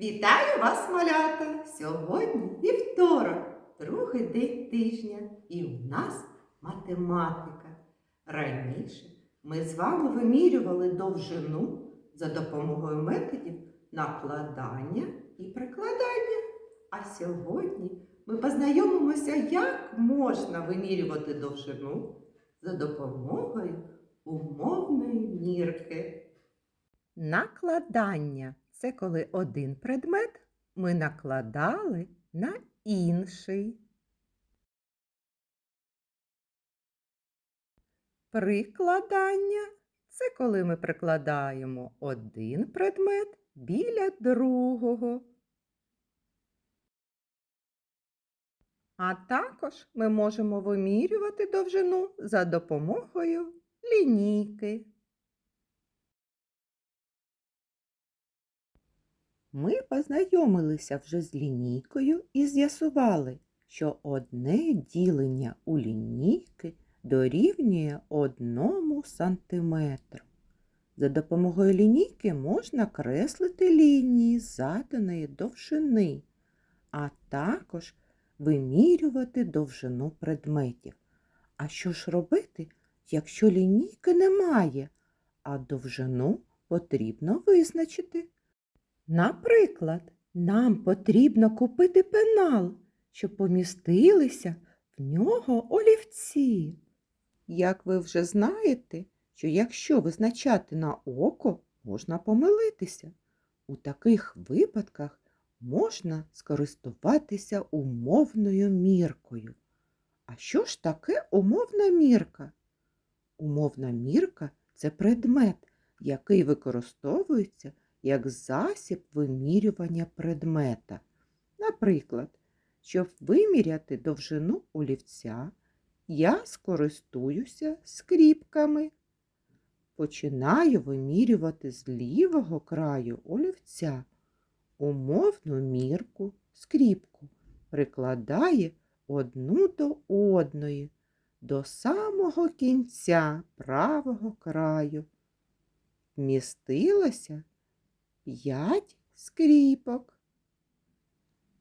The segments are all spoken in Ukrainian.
Вітаю вас, малята! Сьогодні вівторок, другий день тижня, і у нас математика. Раніше ми з вами вимірювали довжину за допомогою методів накладання і прикладання. А сьогодні ми познайомимося, як можна вимірювати довжину за допомогою умовної мірки. Накладання це коли один предмет ми накладали на інший. Прикладання це коли ми прикладаємо один предмет біля другого. А також ми можемо вимірювати довжину за допомогою лінійки. Ми познайомилися вже з лінійкою і з'ясували, що одне ділення у лінійки дорівнює одному сантиметру. За допомогою лінійки можна креслити лінії заданої довжини, а також вимірювати довжину предметів. А що ж робити, якщо лінійки немає, а довжину потрібно визначити? Наприклад, нам потрібно купити пенал, щоб помістилися в нього олівці. Як ви вже знаєте, що якщо визначати на око, можна помилитися. У таких випадках можна скористуватися умовною міркою. А що ж таке умовна мірка? Умовна мірка це предмет, який використовується як засіб вимірювання предмета. Наприклад, щоб виміряти довжину олівця, я скористуюся скріпками. Починаю вимірювати з лівого краю олівця. Умовну мірку, скріпку прикладає одну до одної, до самого кінця правого краю. Вмістилося п'ять скріпок.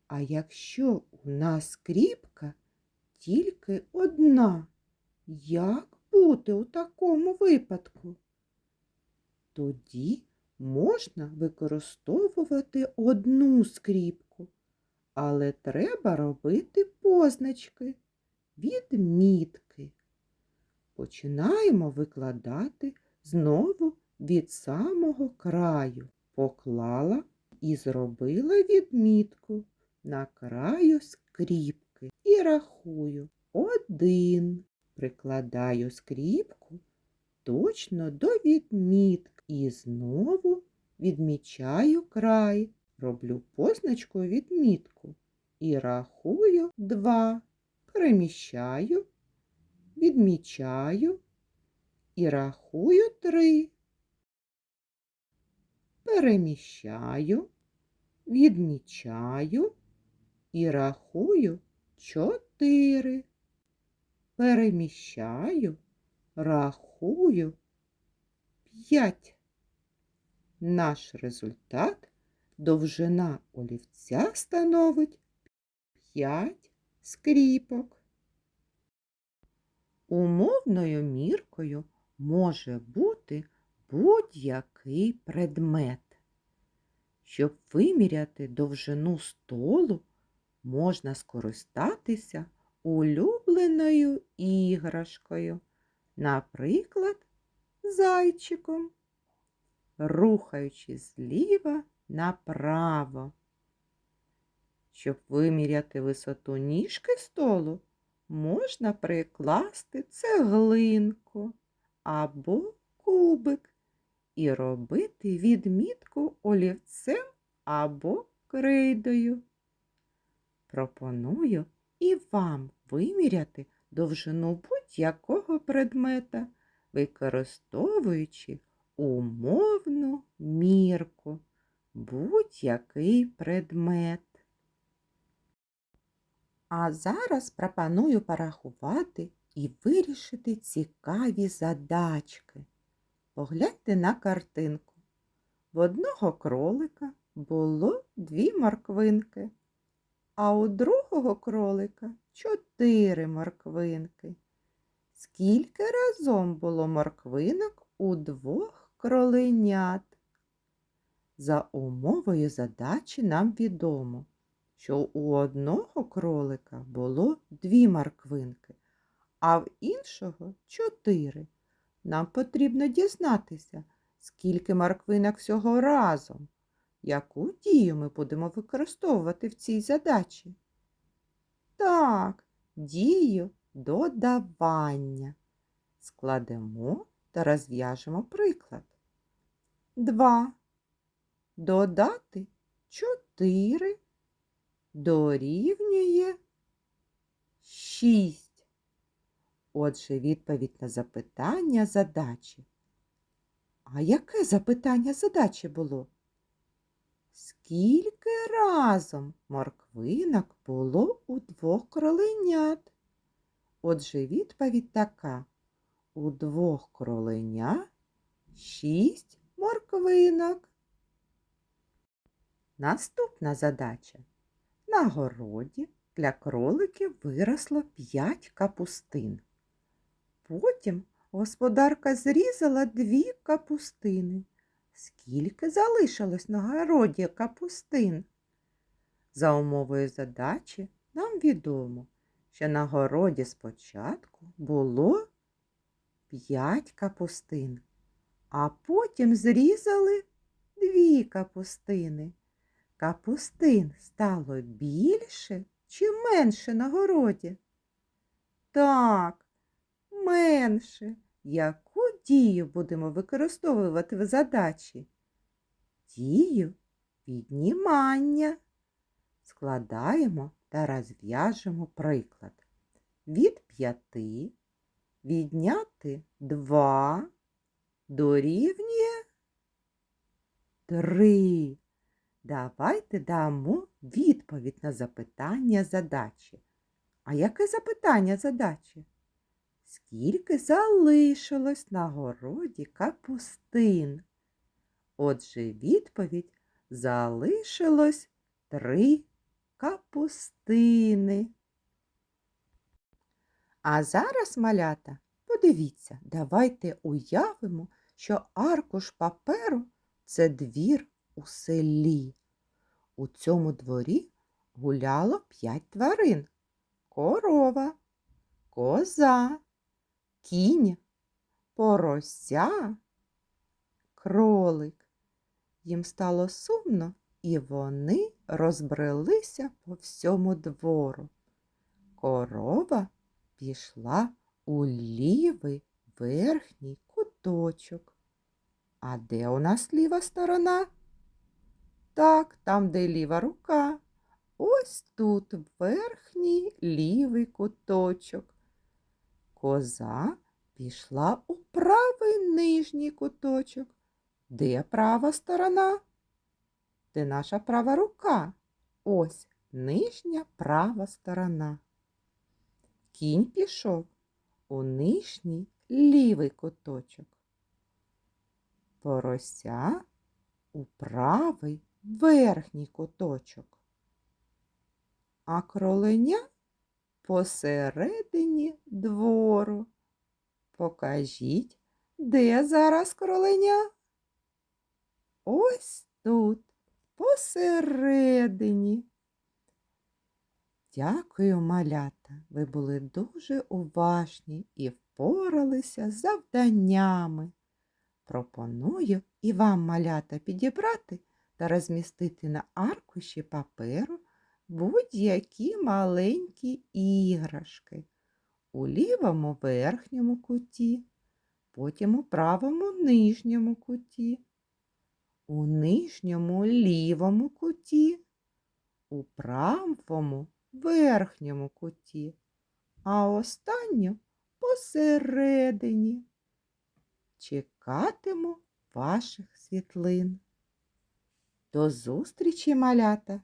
А якщо у нас скріпка тільки одна, як бути у такому випадку? Тоді можна використовувати одну скріпку, але треба робити позначки, відмітки. Починаємо викладати знову від самого краю. Поклала і зробила відмітку на краю скріпки і рахую один. Прикладаю скріпку точно до відмітки і знову відмічаю край. Роблю позначку відмітку і рахую два. Переміщаю, відмічаю і рахую три. Переміщаю, відмічаю і рахую чотири. Переміщаю, рахую п'ять. Наш результат довжина олівця становить 5 скріпок. Умовною міркою може бути будь-який предмет. Щоб виміряти довжину столу, можна скористатися улюбленою іграшкою, наприклад, зайчиком, рухаючи зліва направо. Щоб виміряти висоту ніжки столу, можна прикласти цеглинку або кубик і робити відмітку олівцем або крейдою. Пропоную і вам виміряти довжину будь-якого предмета, використовуючи умовну мірку, будь-який предмет. А зараз пропоную порахувати і вирішити цікаві задачки. Погляньте на картинку. В одного кролика було дві морквинки, а у другого кролика чотири морквинки. Скільки разом було морквинок у двох кроленят? За умовою задачі нам відомо, що у одного кролика було дві морквинки, а в іншого чотири. Нам потрібно дізнатися, скільки морквинок всього разом. Яку дію ми будемо використовувати в цій задачі? Так, дію додавання. Складемо та розв'яжемо приклад. 2. Додати 4 дорівнює 6. Отже, відповідь на запитання задачі. А яке запитання задачі було? Скільки разом морквинок було у двох кроленят? Отже, відповідь така. У двох кроленя шість морквинок. Наступна задача. На городі для кроликів виросло п'ять капустин. Потім господарка зрізала дві капустини. Скільки залишилось на городі капустин? За умовою задачі нам відомо, що на городі спочатку було п'ять капустин, а потім зрізали дві капустини. Капустин стало більше чи менше на городі? Так, менше. Яку дію будемо використовувати в задачі? Дію віднімання. Складаємо та розв'яжемо приклад. Від п'яти відняти два дорівнює три. Давайте дамо відповідь на запитання задачі. А яке запитання задачі? Скільки залишилось на городі капустин? Отже, відповідь залишилось три капустини. А зараз, малята, подивіться, давайте уявимо, що аркуш паперу це двір у селі. У цьому дворі гуляло п'ять тварин корова, коза, кінь, порося, кролик. Їм стало сумно, і вони розбрелися по всьому двору. Корова пішла у лівий верхній куточок. А де у нас ліва сторона? Так, там, де ліва рука. Ось тут верхній лівий куточок. Коза пішла у правий нижній куточок. Де права сторона? Де наша права рука? Ось нижня права сторона. Кінь пішов у нижній лівий куточок. Порося у правий верхній куточок. А кроленя посередині двору. Покажіть, де зараз кроленя? Ось тут, посередині. Дякую, малята. Ви були дуже уважні і впоралися з завданнями. Пропоную і вам, малята, підібрати та розмістити на аркуші паперу будь-які маленькі іграшки у лівому верхньому куті, потім у правому нижньому куті, у нижньому лівому куті, у правому верхньому куті, а останню посередині. Чекатиму ваших світлин. До зустрічі, малята!